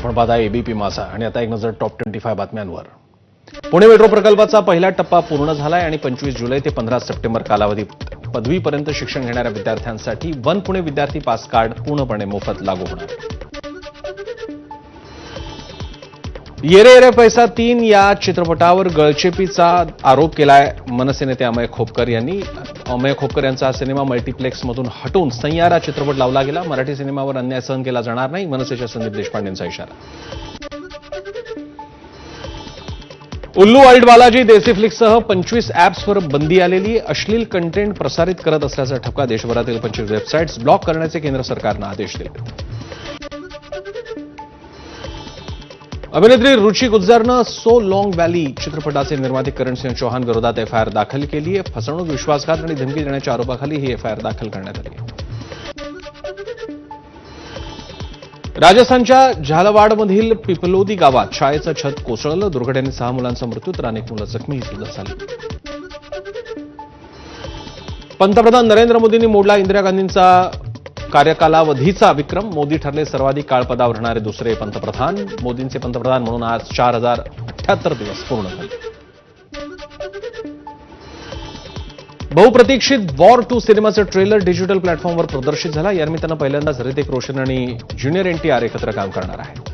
आपण पाहता एबीपी माझा. आणि आता एक नजर टॉप ट्वेंटी फाय बातम्यांवर. पुणे मेट्रो प्रकल्पाचा पहिला टप्पा पूर्ण झालाय आणि पंचवीस जुलै ते पंधरा सप्टेंबर कालावधीत पदवीपर्यंत शिक्षण घेणाऱ्या विद्यार्थ्यांसाठी वन पुणे विद्यार्थी पास कार्ड पूर्णपणे मोफत लागू होणार. येरे येरे पैसा तीन या चित्रपटावर गळचेपीचा आरोप केलाय मनसे नेते अमय खोपकर यांनी. अमय खोपकर यांचा हा सिनेमा मल्टिप्लेक्समधून हटवून सैयारा चित्रपट लावला गेला. मराठी सिनेमावर अन्याय सहन केला जाणार नाही मनसेच्या संदीप देशपांडेंचा इशारा. उल्लू वाईट बालाजी देसी फ्लिक्ससह पंचवीस ॲप्सवर बंदी आलेली. अश्लील कंटेंट प्रसारित करत असल्याचा ठपका देशभरातील पंचवीस वेबसाईट्स ब्लॉक करण्याचे केंद्र सरकारनं आदेश दिले. अभिनेत्री रुची गुज्जरनं सो लॉंग व्हॅली चित्रपटाचे निर्माते करणसिंह चौहान विरोधात एफआयआर दाखल केली आहे. फसवणूक विश्वासघात आणि धमकी देण्याच्या आरोपाखाली ही एफआयआर दाखल करण्यात आली आहे. राजस्थानच्या झालवाडमधील पिपलोदी गावात शाळेचं छत कोसळलं. दुर्घटनेत सहा मुलांचा मृत्यू तर अनेक मुलं जखमी सुद्धा झाली पंतप्रधान नरेंद्र मोदींनी मोडला इंदिरा गांधींचा कार्यकालावधीचा विक्रम. मोदी ठरले सर्वाधिक काळपदावर राहणारे दुसरे पंतप्रधान. मोदींचे पंतप्रधान म्हणून आज चार हजार अठ्याहत्तर दिवस पूर्ण झाले. बहुप्रतीक्षित वॉर टू सिनेमाचं ट्रेलर डिजिटल प्लॅटफॉर्मवर प्रदर्शित झाला. या निमित्तानं पहिल्यांदाच ऋतिक रोशन आणि ज्युनियर एनटीआर एकत्र काम करणार आहे